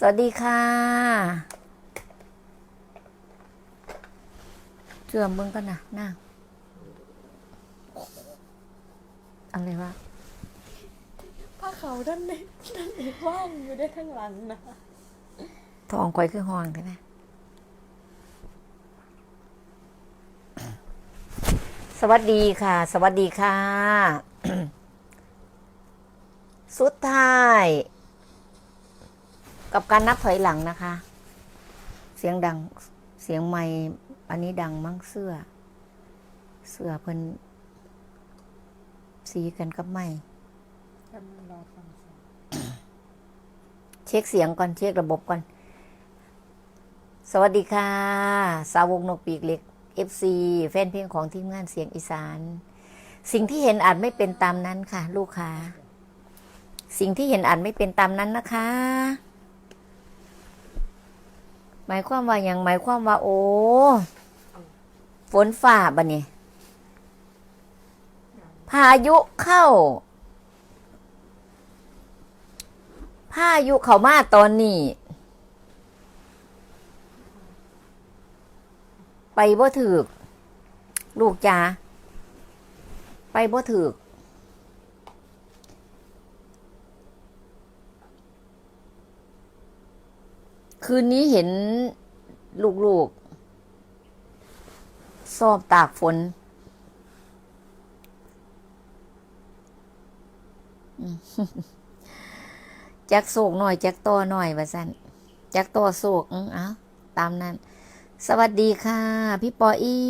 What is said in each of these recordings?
สวัสดีค่ะเชื่อมมึงกันนะนั่งอะไรวะผ้าขาวด้านในด้านในว่างอยู่ได้ข้างหลังนะทองคอยคือห้องใช่ไหมสวัสดีค่ะ สวัสดีค่ะ สุดท้าย กับการนับถอยหลังนะคะ เสียงดังเสียงไม่อันนี้ดังมั้งเสื้อ เสื้อเพิ่นสีกันกับไม่กำลังรอฟังเสียงเช็คเสียงก่อนเช็คระบบก่อน สวัสดีค่ะ สาวกนกปีกเล็ก FC แฟนเพลงของทีมงานเสียงอีสาน สิ่งที่เห็นอาจไม่เป็นตามนั้นค่ะ ลูกค้า สิ่งที่เห็นอาจไม่เป็นตามนั้นนะคะ หมายความว่าอย่างหมายความว่า โอ้ฝนฝ่าบะเนี่ยพายุเข้า พายุเข้ามาตอนนี้ ไปบ่ถึก ลูกจ๋าไปบ่ถึก คืนนี้เห็นลูกๆสอบตากฝนจักโศกหน่อยจักต่อหน่อยว่าสันจักต่อโศกอ้าตามนั้น สวัสดีค่ะ พี่ปออี้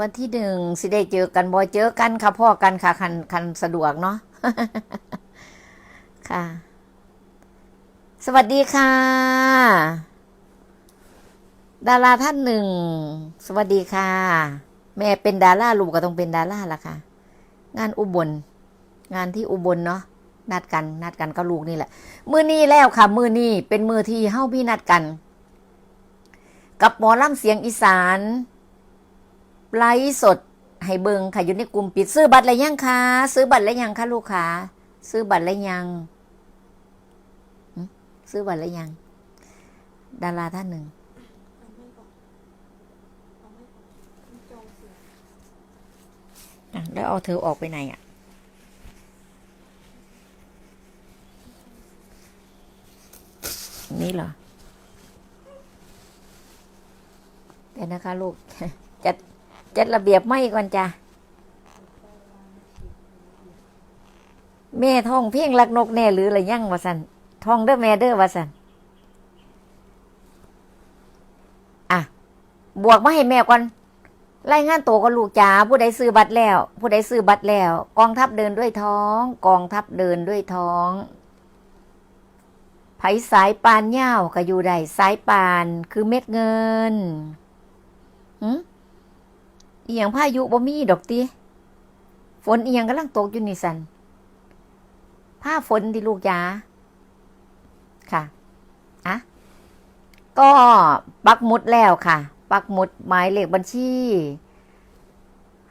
วันที่หนึ่งสิได้เจอกันบอยเจอกันค่ะพ่อกันค่ะคันคันสะดวกเนาะค่ะ สวัสดีค่ะ ดาราท่านหนึ่ง สวัสดีค่ะ แม่เป็นดาราลูกก็ต้องเป็นดาราละค่ะ งานอุบล งานที่อุบลเนาะนัดกัน นัดกันก็ลูกนี่แหละ มือนี้แล้วค่ะ มือนี้เป็นมือที่เฮ้าพี่นัดกัน กับหมอลำเสียงอีสานไลฟ์สดให้เบิงค่ะอยู่ในกลุ่มปิดซื้อบัตรอะไรยังคะซื้อบัตรอะไรยังคะลูกค้าซื้อบัตรอะไรยัง ซื้อบัตรอะไรยัง ดาราท่านหนึ่งไม่ก่ออเสียงอะแล้วเอาเธอออกไปไหนอะ นี่เหรอเดี๋ยวนะคะลูก จัดจัดระเบียบไม่ก่อนจ้ะแม่ท่องเพียงรักนกแน่หรืออะไรยั่งวะสัน ทองเด้อแม่เด้อวะสันอะ บวกมาให้แม่ก่อนรายงานตัวกับลูกจ๋าผู้ใดซื้อบัตรแล้ว ผู้ใดซื้อบัตรแล้ว กองทัพเดินด้วยท้อง กองทัพเดินด้วยท้องไผสายปานเย่าวก็อยู่ได้สายปานคือเม็ดเงินหืมเอียงพายุบ่มีดอกติฝนเอียงกำลังตกอยู่นี่สันผ้าฝนดิลูกจ๋า ค่ะอะก็ปักหมุดแล้วค่ะ ปักหมุดหมายเลขบัญชี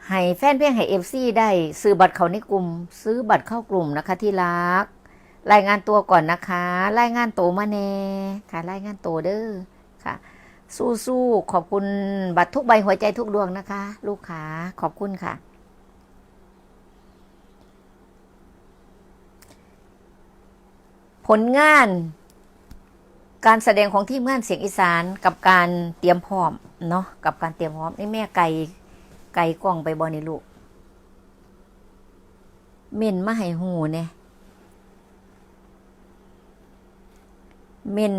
ให้แฟนเพลงให้เอฟซีได้ซื้อบัตรเขาในกลุ่ม ซื้อบัตรเข้ากลุ่มนะคะ ที่รัก รายงานตัวก่อนนะคะ รายงานโตมาแน่ค่ะ รายงานโตเด้อค่ะ สู้ๆขอบคุณบัตรทุกใบหัวใจทุกดวงนะคะ ลูกค้าขอบคุณค่ะผลงาน การแสดงของทีมงานเสียงอีสานกับการเตรียมพร้อมเนาะกับการเตรียมพร้อมนี่แม่ไก่ไก่กล้องไปบอนี่ลูกเม่นมาให้หูเนี่ยเม่น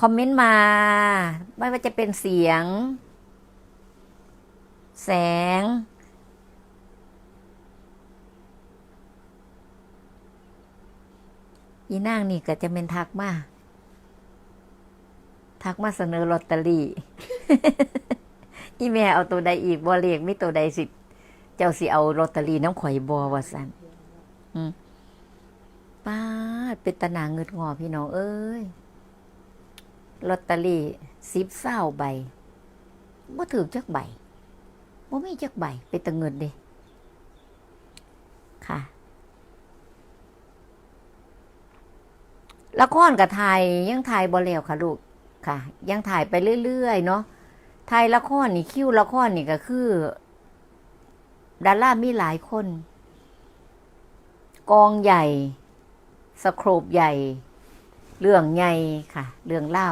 คอมเมนต์มา ไม่ว่าจะเป็นเสียง แสง อีนางนี่ก็จะเป็นทักมา ทักมาเสนอลอตเตอรี่ อีแม่เอาตัวใดอีกบ่เลขไม่ตัวใดสิ เจ้าสิเอาลอตเตอรี่น้ำข่อยบอว่าสันป้าเป็นตะหนาเงิดงอพี่น้องเอ้ย ลอตเตอรี่สิบเศร้าใบบ่ถือจักใบบ่ไมีจักใบ เป็นตะเงินเด้ค่ะ ละครกับถ่ายยังถ่ายบ่แล้วค่ะลูกค่ะ ยังถ่ายไปเรื่อยๆเนาะถ่ายละครนี่คิวละครนี่ก็คือดารามีหลายคน กองใหญ่สโครบใหญ่ เรื่องใหญ่ค่ะ เรื่องเล่า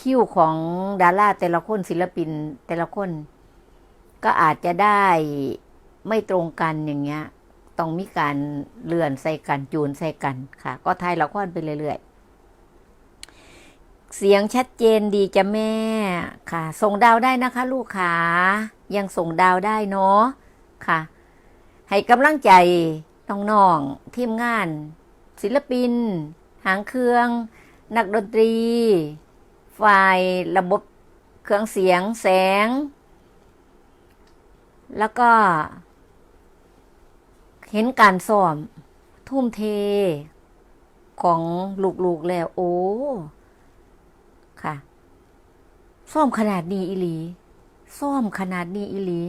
คิวของดาราแต่ละคนศิลปินแต่ละคน ก็อาจจะได้ไม่ตรงกันอย่างเงี้ย ต้องมีการเลื่อนใส่กันจูนใส่กันค่ะ ก็ทายละครไปเรื่อยๆ เสียงชัดเจนดีจ้ะแม่ค่ะ ส่งดาวได้นะคะ ลูกขายังส่งดาวได้เนาะค่ะ ให้กำลังใจน้องๆทีมงาน ศิลปิน หางเครื่อง นักดนตรี ฝ่ายระบบเครื่องเสียงแสง แล้วก็ เห็นการซ้อม ทุ่มเทของลูกๆแล้ว โอ้ ค่ะซ้อมขนาดนี้อีหลีซ้อมขนาดนี้อีหลี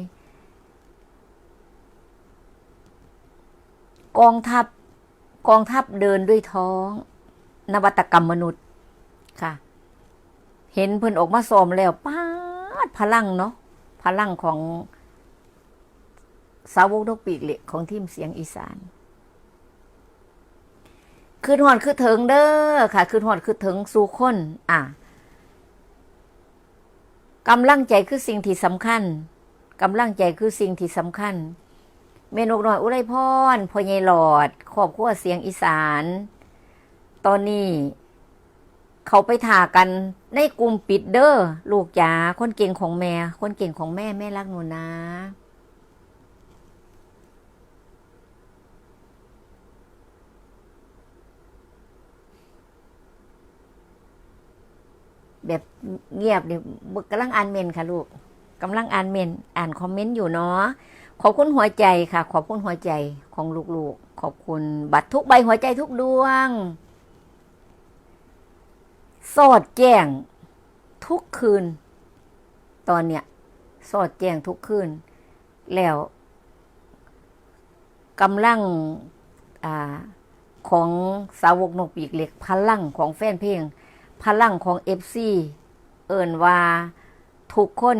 กองทัพ กองทัพเดินด้วยท้อง นวัตกรรมมนุษย์ ค่ะ เห็นเพิ่นออกมาซ้อมแล้วป้าดพลังเนาะพลังของ สาวกนกปีกเหล็กของทีมเสียงอีสานคืนหอดคือเถิงเด้อค่ะคืนหอดคือเถิงสู่คนอะกำลังใจคือสิ่งที่สำคัญกำลังใจคือสิ่งที่สำคัญ เมนกน้อยอุไรพรพ่อใหญ่หลอดครอบครัวเสียงอีสาน ตอนนี้ เขาไปถ่ากันในกลุ่มปิดเด้อลูกจ๋าคนเก่งของแม่ คนเก่งของแม่แม่รักหนูนะ แบบเงียบเนี่ยกำลังอ่านเมนค่ะลูกกำลังอ่านเมน อ่านคอมเมนต์อยู่เนาะขอบคุณหัวใจค่ะ ขอบคุณหัวใจของลูกๆ ขอบคุณบัตรทุกใบหัวใจทุกดวง สอดแจ้งทุกคืน ตอนเนี้ยสอดแจ้งทุกคืน แล้วกำลังอของสาวกนกปีกเหล็กพลังของแฟนเพลง พลังของเอฟซีเอิ่นว่าทุกคน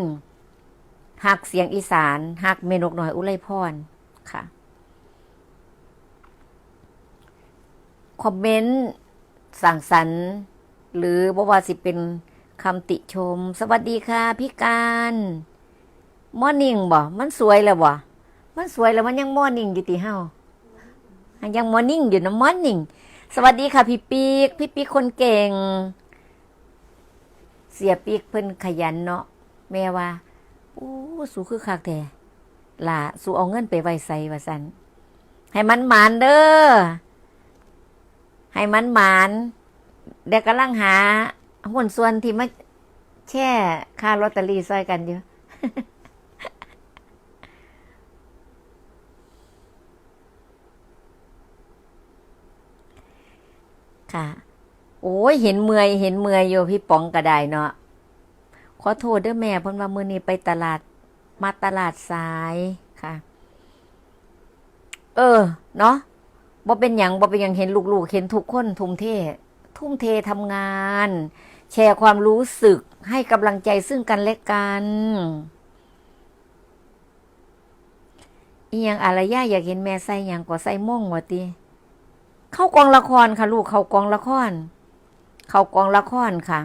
หักเสียงอีสานหักเมนกหน่อยอุไรพรค่ะ คอมเมนต์สั่งสรรค์หรือบว่าสิเป็นคำติชม สวัสดีค่ะพี่การมอร์นิ่งบ่ มันสวยแล้วบ่ มันสวยแล้วมันยังมอร์นิ่งอยู่ติเฮาอันยังมอร์นิ่งอยู่นะมอร์นิ่ง สวัสดีค่ะพี่ปีก พี่ปีกคนเก่ง เสียปีกเพิ่นขยันเนาะแม่ว่าโอ้สูคือคักแท้ล่ะสูเอาเงินไปไว้ใส่ว่าซั่นให้มันหมานเด้อให้มันหมานเดี๋ยวกำลังหาหุ้นส่วนที่มาแช่ค่าลอตเตอรี่ซอยกันอยู่ค่ะ โอ้ยเห็นเมื่อยเห็นเมื่อยอยู่พี่ป๋องก็ได้เนาะขอโทษเด้อแม่เพิ่นว่ามื้อนี้ไปตลาด มาตลาดสายค่ะ เออ เนาะบ่เป็นหยังบ่เป็นหยังเห็นลูกๆ เห็นทุกคนทุ่มเท ทุ่มเททำงาน แชร์ความรู้สึกให้กำลังใจซึ่งกันและกันอียังอะไรยาอยากเห็นแม่ใส่หยังก็ใส่ม่งว่าติเข้ากองละครค่ะ ลูกเข้ากองละคร เข้ากองละครค่ะ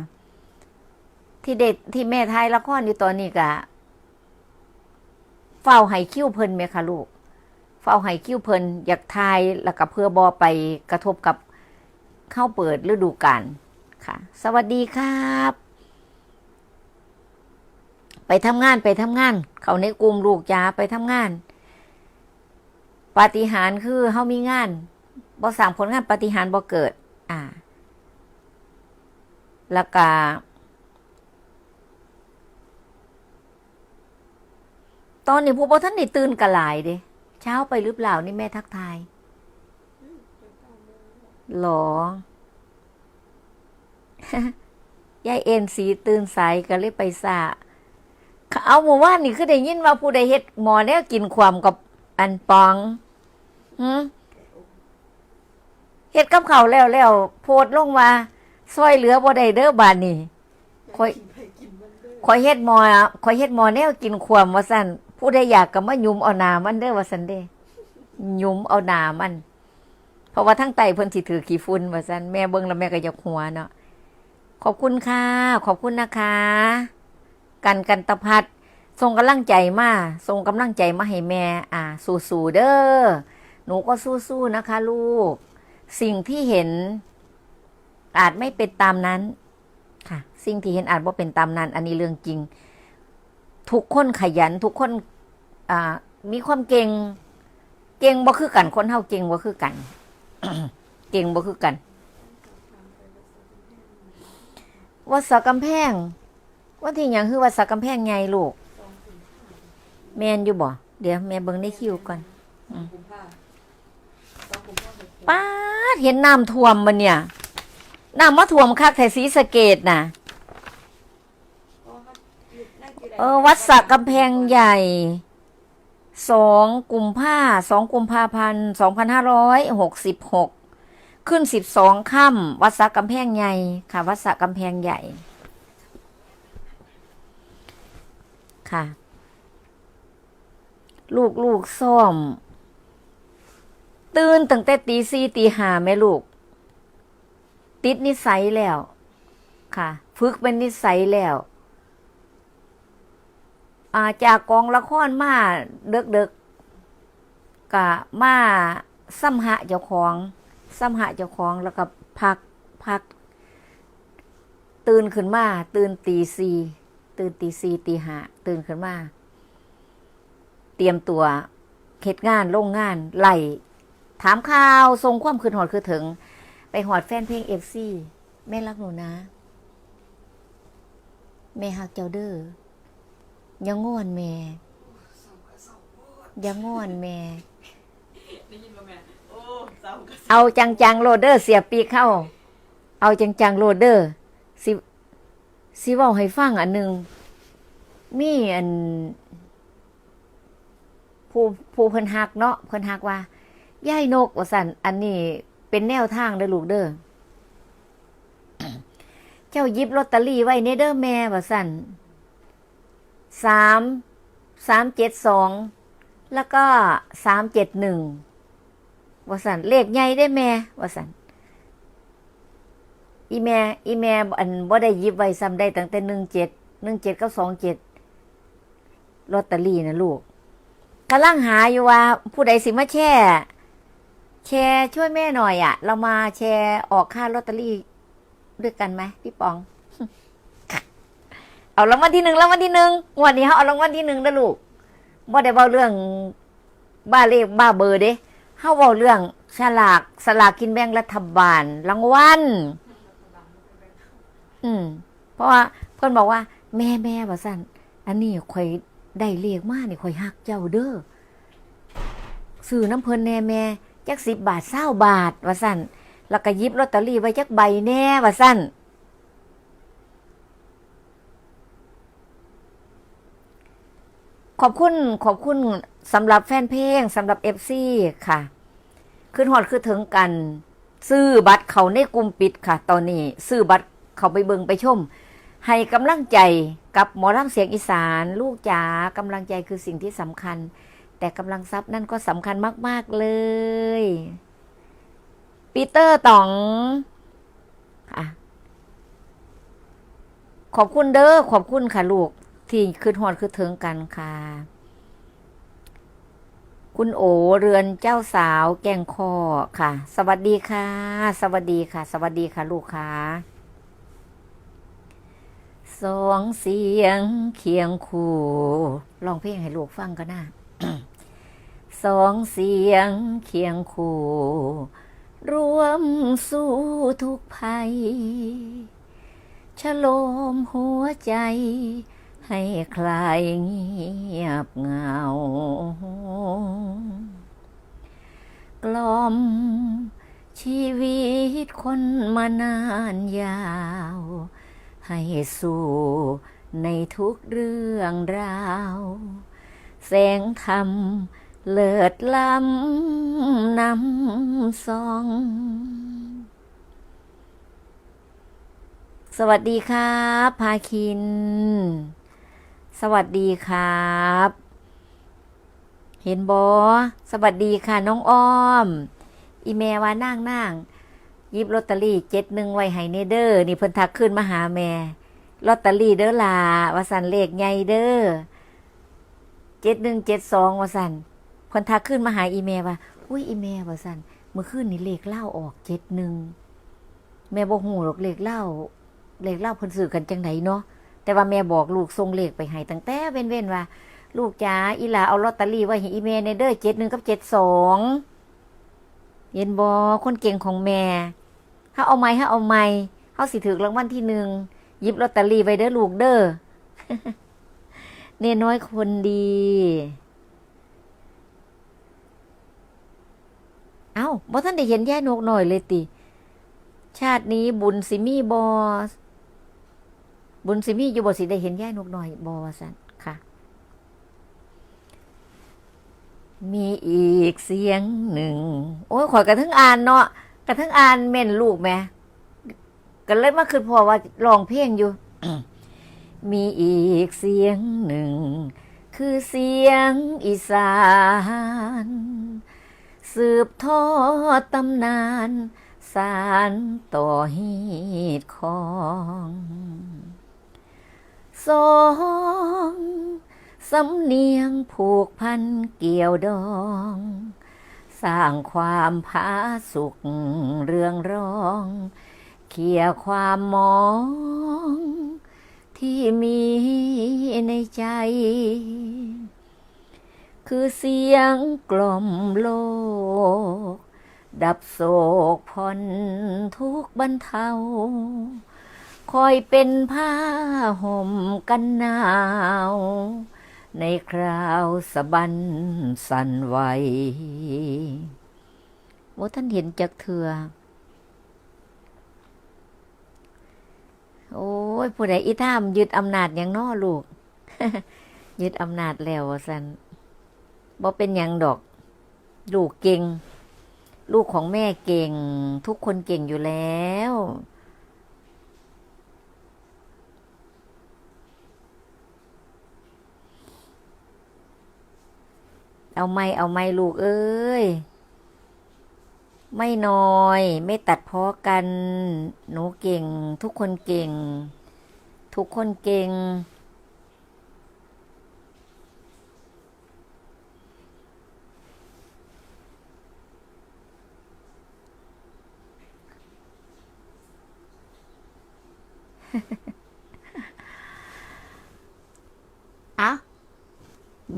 ที่เด็ดที่แม่ทายละครอยู่ตอนนี้กะเฝ้าไห้คิ้วเพิ่นไหมคะลูก เฝ้าไห้คิ้วเพิ่นอยากทายแล้วก็เพื่อบอไปกระทบกับเข้าเปิดฤดูกาลค่ะ สวัสดีครับ ไปทำงานไปทำงาน เขาในกลุ่มลูกจ้าไปทำงานปาฏิหารคือเฮามีงานบ่สร้างผลงานปฏิหารบ่เกิด อ่า แล้วก็ตอนนี้ผู้บ่ท่านได้ตื่นกะหลายเด้เช้าไปหรือเปล่านี่แม่ทักทายหรอยายเอ็นสีตื่นสายก็เลยไปสะเอาหมู่ว่านนี่คือได้ยินว่าผู้ใดเฮ็ดหมอแนวกินความกับอันปองเฮ็ดกับเขาแล้วแล้วโพดลงว่า ซอยเหลือบ่ได้เด้อบาดนี้ค่อยกินไปกินมันเด้อข่อยเฮ็ดหมอข่อยเฮ็ดหมอแนวกินความว่าซั่นผู้ใดอยากก็มายุมเอาหนามันเด้อว่าซั่นเด้ยุมเอาหนามัน เพราะว่าทั้งไตเพิ่นสิถือขี้ฝุ่นว่าซั่นแม่เบิ่งแล้วแม่ก็ยกหัวเนาะขอบคุณค่ะ ขอบคุณนะคะ กันกันตะพัดส่งกำลังใจมาส่งกำลังใจมาให้แม่ อ่า สู้ๆเด้อหนูก็สู้ๆนะคะ ลูก สิ่งที่เห็น อาจไม่เป็นตามนั้น ค่ะ สิ่งที่เห็นอาจว่าเป็นตามนั้น อันนี้เรื่องจริง ทุกคนขยัน ทุกคนอ่ามีความเก่ง เก่งบ่คือกัน คนเฮาเก่งบ่คือกัน เก่งบ่คือกันวัดสากำแพงว่าที่หยังคือวัดสากำแพงไงลูกแมนอยู่บ่เดี๋ยวแม่เบิ่งในคิวก่อนกุมภาสองกุมภาหกป้าดเห็นน้ำท่วมมันเนี่ย น้ำมาท่วมคักแถสีสะเกตน่ะ เออ วัดสระกำแพงใหญ่สองกุมภาสองกุมภาพันธ์สองพันห้าร้อยหกสิบหกขึ้นสิบสองค่ำวัดสระกำแพงใหญ่ค่ะ วัดสระกำแพงใหญ่ ค่ะ ลูกลูกซ่อม ตื่นตั้งแต่ตีสี่ตีห้าแม่ลูก ติดนิสัยแล้ว ค่ะ ฝึกเป็นนิสัยแล้วอาจากกองละครมาเด็กๆกกะมาซ้ำหะเจ้าของซ้ำหะเจ้าของแล้วก็พักพัก ตื่นขึ้นมา ตื่นตีสี่ตื่นตีสี่ตีห้าตื่นขึ้นมา เตรียมตัวเข็ดงานโลงงานไหลถามข่าวทรงความคืนหอดคือถึง ไปหอดแฟนเพลงเอฟซีแม่รักหนูนะ แม่ฮักเจ้าเด้ออย่างงอนแม่อย่างงอนแม่ได้ยินป่ะแม่โอ้เศร้าก็เอาจังจังๆโรดเดอร์เสียบปีกเข้า เอาจังจังๆโรดเดอร์สิสิเว่าให้ฟังอันหนึ่งมีอัน ผู้ผู้เพิ่นฮักเนาะเพิ่นฮักว่าย่ายนกว่าสันอันนี้ เป็นแนวทางเด้อลูกเด้อเจ้ายิบลอตเตอรี่ไว้ในเด้อแม่ว่าสันสามสามเจ็ดสองแล้วก็สามเจ็ดหนึ่งว่าสันเลขใหญ่ได้แม่ว่าสันอีแม่อีแม่อันบ่ได้ยิบไว้ซ้ำได้ตั้งแต่หนึ่งเจ็ดหนึ่งเจ็ดกับสองเจ็ดลอตเตอรี่นะลูกกำลังหาอยู่ว่า ผู้ใดสิมาแช่ แชร์ช่วยแม่หน่อยอะ่ะ เรามาแชร์ออกค่าลอตเตอรี่ด้วยกันไหมพี่ปอง เอารางวัลที่หนึ่งรางวัลที่หนึ่งวันนี้เขาเอารางวัลที่หนึ่งนะลูกบ่ได้เบาเรื่องบ้าเลขบ้าเบอร์เด้เฮาเว้าเรื่องฉลากสลากกินแบ่งรัฐบาลรางวัลอืม เพราะว่าเพิ่อนบอกว่า แม่แม่ว่าซั่นอันนี้ข่อยได้เลขมากนี่ข่อยฮักเจ้าเด้อซื้อน้ำเพิ่นแน่แม่ จักสิบบาทเศร้าบาทว่าซั่นแล้วก็ยิบลอตเตอรี่ไว้จักใบแน่ว่าซั่นขอบคุณขอบคุณสำหรับแฟนเพลงสำหรับเอฟซีค่ะ ขึ้นหอดคือถึงกัน ซื้อบัตรเขาในกลุ่มปิดค่ะ ตอนนี้ ซื้อบัตรเขาไปเบิงไปชม ให้กำลังใจกับหมอลำเสียงอีสาน ลูกจ๋ากำลังใจคือสิ่งที่สำคัญ แต่กำลังทรัพย์นั่นก็สำคัญมาก ๆ เลย ปีเตอร์ต๋องค่ะขอบคุณเด้อขอบคุณค่ะลูก ที่ขึ้นหอดคือถึงกันค่ะ คุณโอเรือนเจ้าสาวแกงคอค่ะ สวัสดีค่ะ สวัสดีค่ะ สวัสดีค่ะลูกค้าสองเสียงเคียงคู่ลองเพลงให้ลูกฟังก็น่า สองเสียงเคียงคู่ รวมสู้ทุกภัย ฉโลมหัวใจ ให้คลายเงียบเหงา กล่อมชีวิตคนมานานยาว ให้สู้ในทุกเรื่องราว แสงธรรม เลิดลำนำซอง สวัสดีครับพาคิน สวัสดีครับ เห็นบอสวัสดีค่ะน้องอ้อม อีเมว่านั่งนั่งยิบลอตเตอรี่เจ็ดหนึ่งไว้ให้เนเดอร์นี่เพิ่นทักขึ้นมาหาแม่ลอตเตอรี่เด้อลาวาสันเลขใหญ่เด้อเจ็ดหนึ่งเจ็ดสองวาสัน พิ่นทักขึ้นมาหาอีเมว่า อุ้ยอีเมว่าสันเมื่อคืนนี่เลขเล่าออกเจ็ดหนึ่งแม่บอกหูหรอกเลขเล่าเลขเล่าเพิ่นสื่อกันจังไหนเนาะแต่ว่าแม่บอกลูกส่งเลขไปให้ตั้งแต่เว้นเว้นว่า ลูกจ๋าอีหลาเอาลอตเตอรี่ไว้ให้อีเมในเด้อเจ็ดหนึ่งกับเจ็ดสองเย็นบอคนเก่งของแม่ถ้าเอาไม้ถ้าเอาไม้เขาสิถือรางวัลที่หนึ่งยิบลอตเตอรี่ไว้เด้อลูกเด้อเนน้อยคนดี เอ้าบ่ท่านได้เห็นย่านกหน่อยเลยติ ชาตินี้บุญสิมีบอบุญสิมีอยู่บ่สิได้เห็นย่านกหน่อยบอสันค่ะ มีอีกเสียงหนึ่ง โอ้ยขอยกระทั่งอ่านเนาะกระทั่งอ่านเม่นลูกแม่ก็เลยมาคือพอว่าร้องเพลงอยู่ มีอีกเสียงหนึ่ง คือเสียงอีสาน สืบทอดตำนาน สารต่อฮีดของสองสำเนียงผูกพันเกี่ยวดอง สร้างความผาสุกเรื่องร้อง เขี่ยความมอง ที่มีในใจ คือเสียงกล่อมโลก ดับโศกผ่อนทุกบรรเทา คอยเป็นผ้าห่มกันหนาว ในคราวสะบันสั่นไหวว่าท่านเห็นจากเถือโอ้ยผู้ใดอีท่ามยึดอำนาจอย่างน้อลูก ยึดอำนาจแล้วว่าสัน บ่เป็นหยังดอก ลูกเก่ง ลูกของแม่เก่ง ทุกคนเก่งอยู่แล้ว เอาไม่เอาไม่ลูกเอ้ย ไม่น้อย ไม่ตัดเพ้อกัน หนูเก่ง ทุกคนเก่ง ทุกคนเก่ง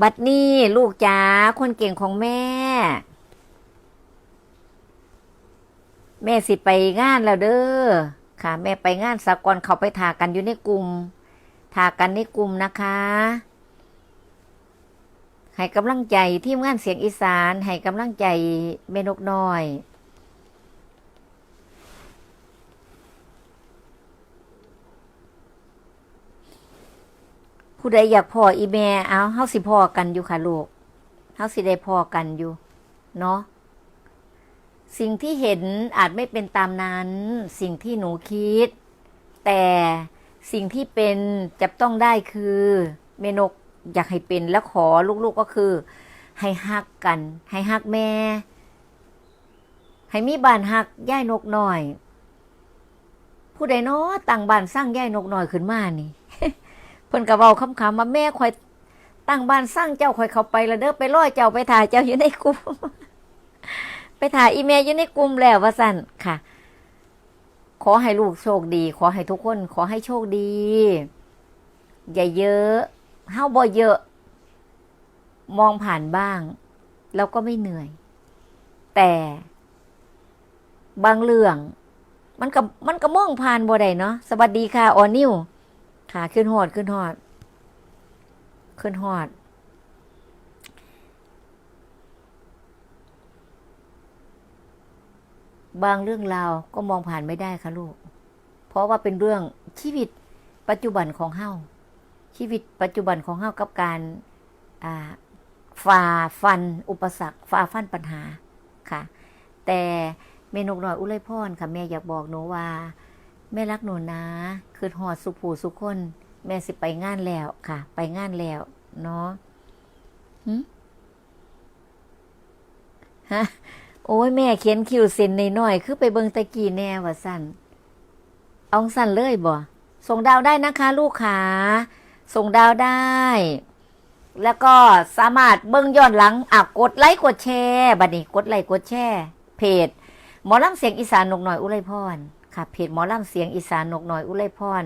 บัดนี้ลูกจ๋าคนเก่งของแม่ แม่สิไปงานแล้วเด้อค่ะ แม่ไปงานสากลเขาไปถากันอยู่ในกลุ่มถากันในกลุ่มนะคะให้กำลังใจทีมงานเสียงอีสานให้กำลังใจเมนกน้อย ผู้ใดอยากพ่ออีแม่เอาเฮาสิพ่อกันอยู่ค่ะลูกเฮาสิได้พ่อกันอยู่ เนาะสิ่งที่เห็นอาจไม่เป็นตามนั้น สิ่งที่หนูคิด แต่สิ่งที่เป็นจะต้องได้คือ เมนกอยากให้เป็นแล้วขอลูกๆก็คือ ให้ฮักกัน ให้ฮักแม่ ให้มีบ้านฮักย่ายนกหน่อย ผู้ใดเนาะตั้งบ้านสร้างย่ายนกหน่อยขึ้นมานี่ เพิ่นก็เว้าคำๆมาแม่คอยตั้งบ้านสร้างเจ้าคอยเข้าไปแล้วเด้อไปร้อยเจ้าไปถ่ายเจ้าอยู่ในกลุ่มไปถ่ายอีเมลอยู่ในกลุ่มแล้วว่าสั่นค่ะ ขอให้ลูกโชคดี ขอให้ทุกคน ขอให้โชคดี อย่าเยอะเฮาบ่เยอะ มองผ่านบ้าง แล้วก็ไม่เหนื่อย แต่บางเรื่อง มันก็มันก็มองผ่านบ่ได้เนาะสวัสดีค่ะออนิว ค่ะขึ้นหอดขึ้นหอด ขึ้นหอด บางเรื่องราวก็มองผ่านไม่ได้ค่ะลูก เพราะว่าเป็นเรื่องชีวิตปัจจุบันของเฮาชีวิตปัจจุบันของเฮากับการอ่าฝ่าฟัน อุปสรรคฝ่าฟันปัญหาค่ะ แต่เมนกน้อยอุไรพรค่ะแม่อยากบอกหนูว่า แม่รักหนูนะคือหอดสุผูสุคน แม่สิไปงานแล้วค่ะ ไปงานแล้ว เนาะหึฮะ โอ้ยแม่เขียนคิวเซ็นในน้อย คือไปเบิงตะกี้แน่ว่าสั่นเอาสั่นเลยบ่ส่งดาวได้นะคะ ลูกขาส่งดาวได้ แล้วก็สามารถเบิ้งย้อนหลังอะกดไลค์กดแชร์บัดนี้กดไลค์กดแชร์เพจ หมอลำเสียงอีสานนกหน่อยอุไรพร ค่ะ เพจหมอลำเสียงอีสานนกหน่อยอุไรพร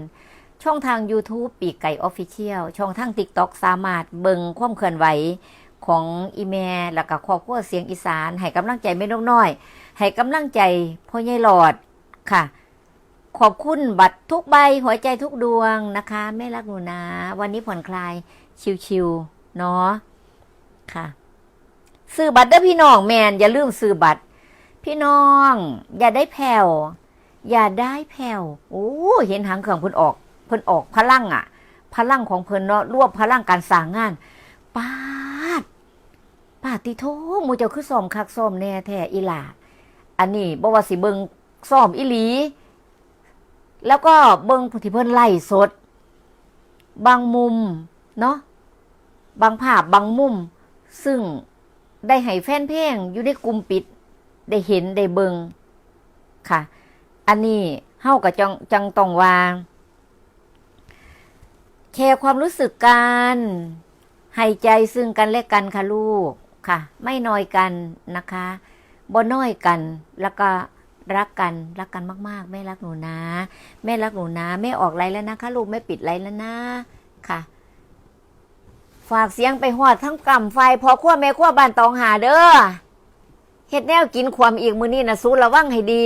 ช่องทาง YouTube ปีกไก่ออฟฟิเชียลช่องทาง TikTok สามารถเบิงความเคลื่อนไหวของอีเมลแล้วก็ครอบครัวเสียงอีสานให้กำลังใจแม่นกน้อย ให้กำลังใจพ่อใหญ่หลอดค่ะ ขอบคุณบัตรทุกใบหัวใจทุกดวงนะคะแม่รักหนูนะ วันนี้ผ่อนคลายชิวๆเนาะค่ะซื้อบัตรเด้อพี่น้องแมนอย่าลืมซื้อบัตร พี่น้อง อย่าได้แผ่ว อย่าได้แผ่วโอ้เห็นหางเครื่องเพิ่นออก เพิ่นออกพลังอะ พลังของเพิ่นเนาะรวบพลังการสร้างงานปาดปาดติโทมูเจ้าคือซ้อมคักซ้อมแน่แท้อีหล่าอันนี้บ่ว่าสิเบิงซ้อมอีหลี แล้วก็เบิงที่เพิ่นไล่สด บางมุมเนาะบางภาพบางมุม ซึ่งได้ให้แฟนเพลงอยู่ในกลุ่มปิด ได้เห็นได้เบิงค่ะ อันนี้เฮากับจังจังต้องวางแชร์ความรู้สึกกันให้ใจซึ่งกันและกันค่ะลูกค่ะ ไม่น้อยกันนะคะบ่น้อยกันแล้วก็รักกันรักกันมากๆ แม่รักหนูนะ แม่รักหนูนะ แม่ออกไลน์แล้วนะคะ ลูกแม่ปิดไลน์แล้วนะค่ะ ฝากเสียงไปหอดทั้งกำไฟพอขั้วแม่ขั้วบ้านตองหาเด้อ เฮ็ดแนวกินความอีกมือนี่นะสู้ระวังให้ดี